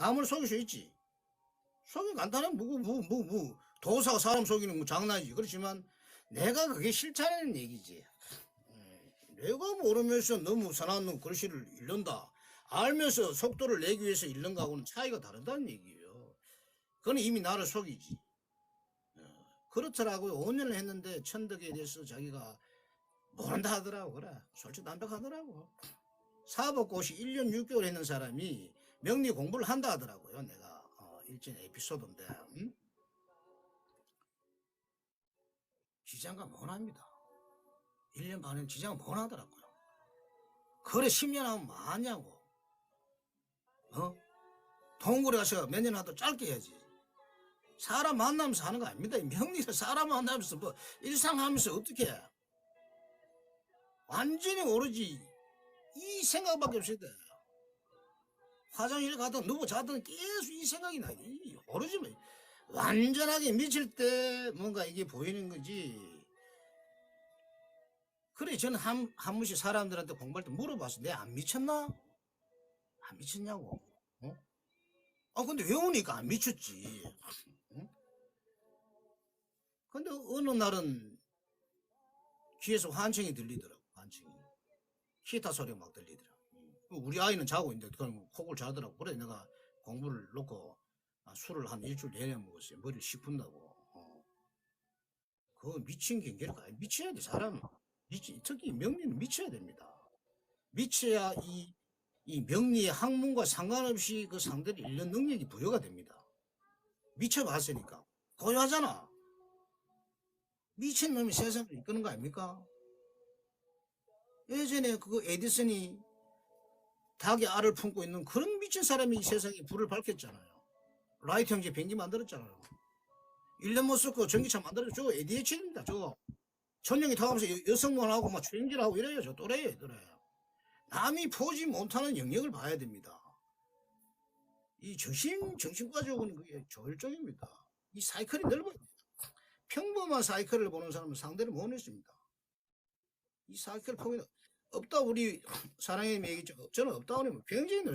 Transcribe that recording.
남을 속일 수 있지. 속이 간단해. 뭐, 뭐, 뭐, 뭐. 도사가 사람 속이는 거 장난이지. 그렇지만 내가 그게 싫다는 얘기지. 음, 내가 모르면서 너무 사나운 글씨를 읽는다. 알면서 속도를 내기 위해서 읽는 거하고는 차이가 다르다는 얘기예요. 그건 이미 나를 속이지. 어, 그렇더라고요. 5년을 했는데 천덕에 대해서 자기가 모른다 하더라고. 그래. 솔직히 담백하더라고. 사법고시 1년 6개월 했는 사람이 명리 공부를 한다 하더라고요. 내가 어, 일전 에피소드인데 음? 지장가 못합니다. 1년 반은 지장 못하더라고요. 그래 10년 하면 뭐하냐고. 어? 동굴에 가서 몇 년 하도 짧게 해야지. 사람 만나면서 하는 거 아닙니다. 이 명리를 사람 만나면서 뭐 일상하면서 어떻게 해. 완전히 오로지 이 생각밖에 없어야 돼. 화장실 가든 누워 자든 계속 이 생각이 나. 이 오로지 뭐 완전하게 미칠 때 뭔가 이게 보이는 거지. 그래 저는 한, 한 번씩 사람들한테 공부할 때 물어봤어. 내안 미쳤나? 안 미쳤냐고. 어? 아 근데 외우니까 안 미쳤지. 응? 근데 어느 날은 귀에서 환청이 들리더라고. 환청이. 기타 소리가 막 들리더라고. 우리 아이는 자고 있는데 그럼 콕을 자더라고. 그래 내가 공부를 놓고 아, 술을 한 일주일 내내 먹었어요. 머리를 씹힌다고. 어. 그거 미친 경계가 아니 미쳐야 돼 사람. 미치, 특히 명리는 미쳐야 됩니다. 미쳐야 이, 이 명리의 학문과 상관없이 그 상대를 읽는 능력이 부여가 됩니다. 미쳐봤으니까. 고요하잖아. 미친 놈이 세상을 이끄는 거 아닙니까? 예전에 그 에디슨이 닭의 알을 품고 있는 그런 미친 사람이 이 세상에 불을 밝혔잖아요. 라이트 형제 비행기 만들었잖아요. 1년 못 썼고 전기차. 저거 ADHD입니다. 저거. 전용이 타가면서 여- 여성만하고 막 추행질하고 이래요. 저 또래요. 이래요. 남이 보지 못하는 영역을 봐야 됩니다. 이 정신, 정신과적으로는 그게 조혈적입니다. 이 사이클이 넓어야 돼요. 평범한 사이클을 보는 사람은 상대를 못 했습니다. 이 사이클 포인트 없다 우리 사랑의 얘기죠. 저는 없다 그러면 굉장히 넓